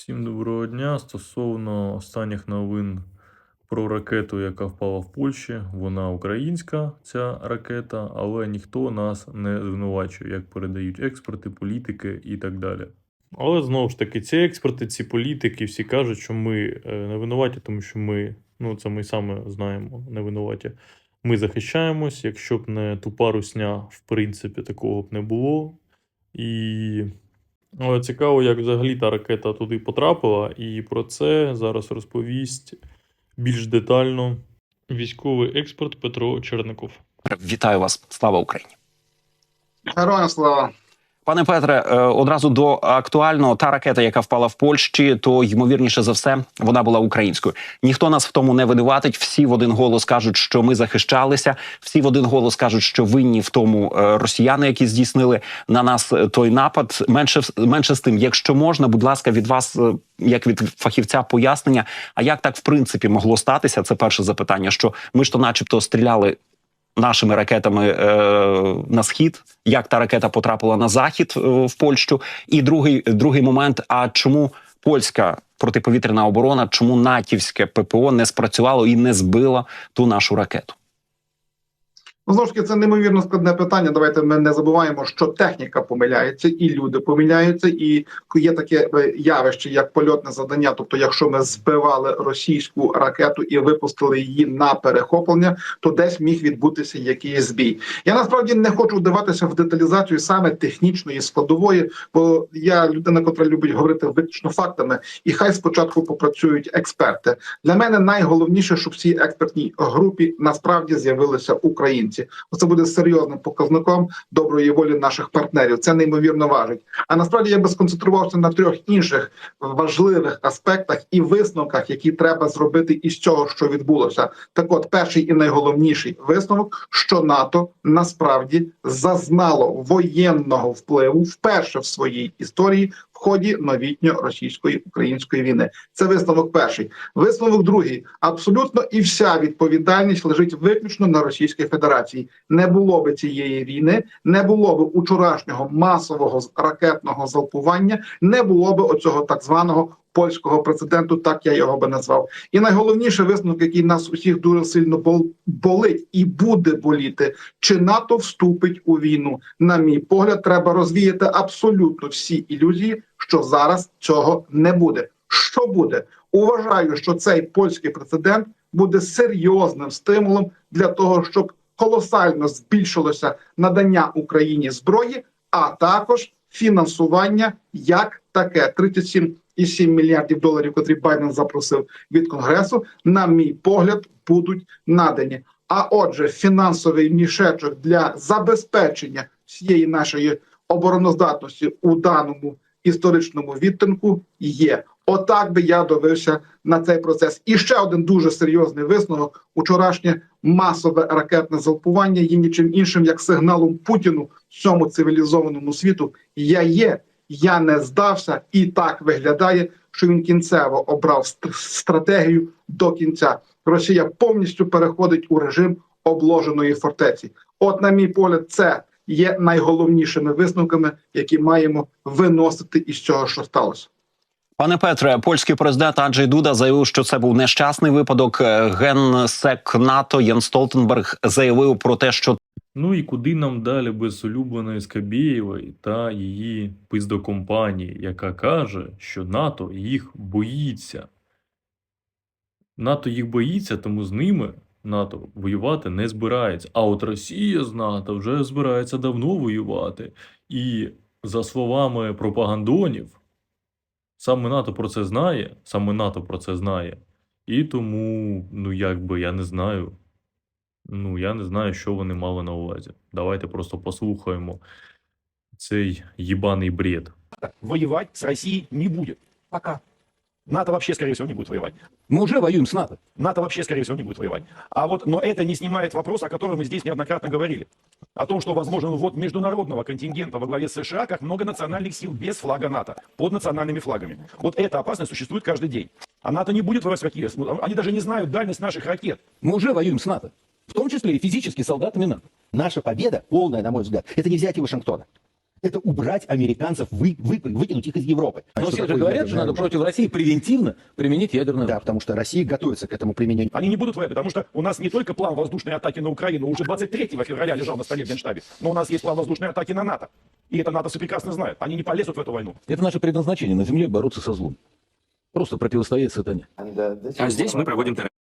Всім доброго дня. Стосовно останніх новин про ракету, яка впала в Польщі, вона українська, ця ракета, але ніхто нас не звинувачує, як передають експерти, політики і так далі. Але знову ж таки, ці експерти, ці політики всі кажуть, що ми е, не винуваті, тому що ми, ну це ми саме знаємо, не винуваті. Ми захищаємось. Якщо б не тупа русня, в принципі, такого б не було. І але цікаво, як взагалі та ракета туди потрапила, і про це зараз розповість більш детально військовий експерт Петро Черников. Вітаю вас, слава Україні, Героям слава. Пане Петре. е, Одразу до актуального та ракета, яка впала в Польщі, то ймовірніше за все вона була українською. Ніхто нас в тому не винуватить. Всі в один голос кажуть, що ми захищалися. Всі в один голос кажуть, що винні в тому е, росіяни, які здійснили на нас е, той напад. Менше менше з тим, якщо можна, будь ласка, від вас, як від фахівця, пояснення. А як так в принципі могло статися? Це перше запитання. Що ми ж то, начебто, стріляли нашими ракетами е, на схід, як та ракета потрапила на захід е, в Польщу. І другий, другий момент: а чому польська протиповітряна оборона, чому натівське ППО не спрацювало і не збило ту нашу ракету? Ну, знову ж таки, це неймовірно складне питання. Давайте ми не забуваємо, що техніка помиляється, і люди помиляються, і є таке е, явище, як польотне завдання. Тобто, якщо ми збивали російську ракету і випустили її на перехоплення, то десь міг відбутися якийсь збій. Я насправді не хочу вдаватися в деталізацію саме технічної складової, бо я людина, котра любить говорити виключно фактами, і хай спочатку попрацюють експерти. Для мене найголовніше, щоб в цій експертній групі насправді з'явилися українці. Це буде серйозним показником доброї волі наших партнерів. Це неймовірно важить. А насправді я би сконцентрувався на трьох інших важливих аспектах і висновках, які треба зробити із цього, що відбулося. Так, от перший і найголовніший висновок, що НАТО насправді зазнало воєнного впливу вперше в своїй історії ході новітньо-російської української війни. Це висновок перший. Висновок другий. Абсолютно і вся відповідальність лежить виключно на Російській Федерації. Не було би цієї війни, не було би учорашнього масового ракетного залпування, не було би оцього так званого. Польського прецеденту, так я його би назвав, і найголовніший висновок, який нас усіх дуже сильно бол- болить і буде боліти, чи НАТО вступить у війну. На мій погляд, треба розвіяти абсолютно всі ілюзії, що зараз цього не буде. Що буде? Уважаю, що цей польський прецедент буде серйозним стимулом для того, щоб колосально збільшилося надання Україні зброї, а також фінансування як таке 37,7 мільярдів доларів, котрі Байден запросив від конгресу. На мій погляд, будуть надані. А отже, фінансовий мішечок для забезпечення всієї нашої обороноздатності у даному історичному відтинку є. Отак би я дивився на цей процес. І ще один дуже серйозний висновок: учорашнє масове ракетне залпування є нічим іншим як сигналом Путіну всьому цивілізованому світу. Я є, я не здався, і так виглядає, що він кінцево обрав ст- стратегію до кінця. Росія повністю переходить у режим обложеної фортеці. От, на мій погляд, це є найголовнішими висновками, які маємо виносити із цього, що сталося. Пане Петре, польський президент Анджей Дуда заявив, що це був нещасний випадок. Е, Генсек НАТО Єн Столтенберг заявив про те, що Ну і куди нам далі без улюбленої Скабєєвої та її пиздокомпанії, яка каже, що НАТО їх боїться. НАТО їх боїться, тому з ними НАТО воювати не збирається. А от Росія з НАТО вже збирається давно воювати. І за словами пропагандонів, саме НАТО про це знає, саме НАТО про це знає. І тому, ну якби я не знаю. Ну, я не знаю, що вони мали на увазі. Давайте просто послухаємо цей їбаний бред. воевать с Россией не будет. Пока. НАТО вообще, скорее всего, не будет воевать. Мы уже воюем с НАТО. НАТО вообще, скорее всего, не будет воевать. А вот, но это не снимает вопрос, о котором мы здесь неоднократно говорили. О том, что возможен ввод международного контингента во главе с США как многонациональных сил без флага НАТО, под национальными флагами. Вот эта опасность существует каждый день. А НАТО не будет воевать с ракет. Они даже не знают дальность наших ракет. Мы уже воюем с НАТО. В том числе и физически солдатами НАТО. Наша победа, полная, на мой взгляд, это не взятие Вашингтона. Это убрать американцев, вы, вы- выкинуть их из Европы. Но Что все же говорят, что надо оружие? против России превентивно применить ядерное Да, потому что Россия готовится к этому применению. Они не будут воевать, потому что у нас не только план воздушной атаки на Украину уже 23 февраля лежал на столе в Генштабе, но у нас есть план воздушной атаки на НАТО. И это НАТО все прекрасно знает. Они не полезут в эту войну. Это наше предназначение на Земле бороться со злом. Просто противостоять сатане. А здесь мы проводим терапию.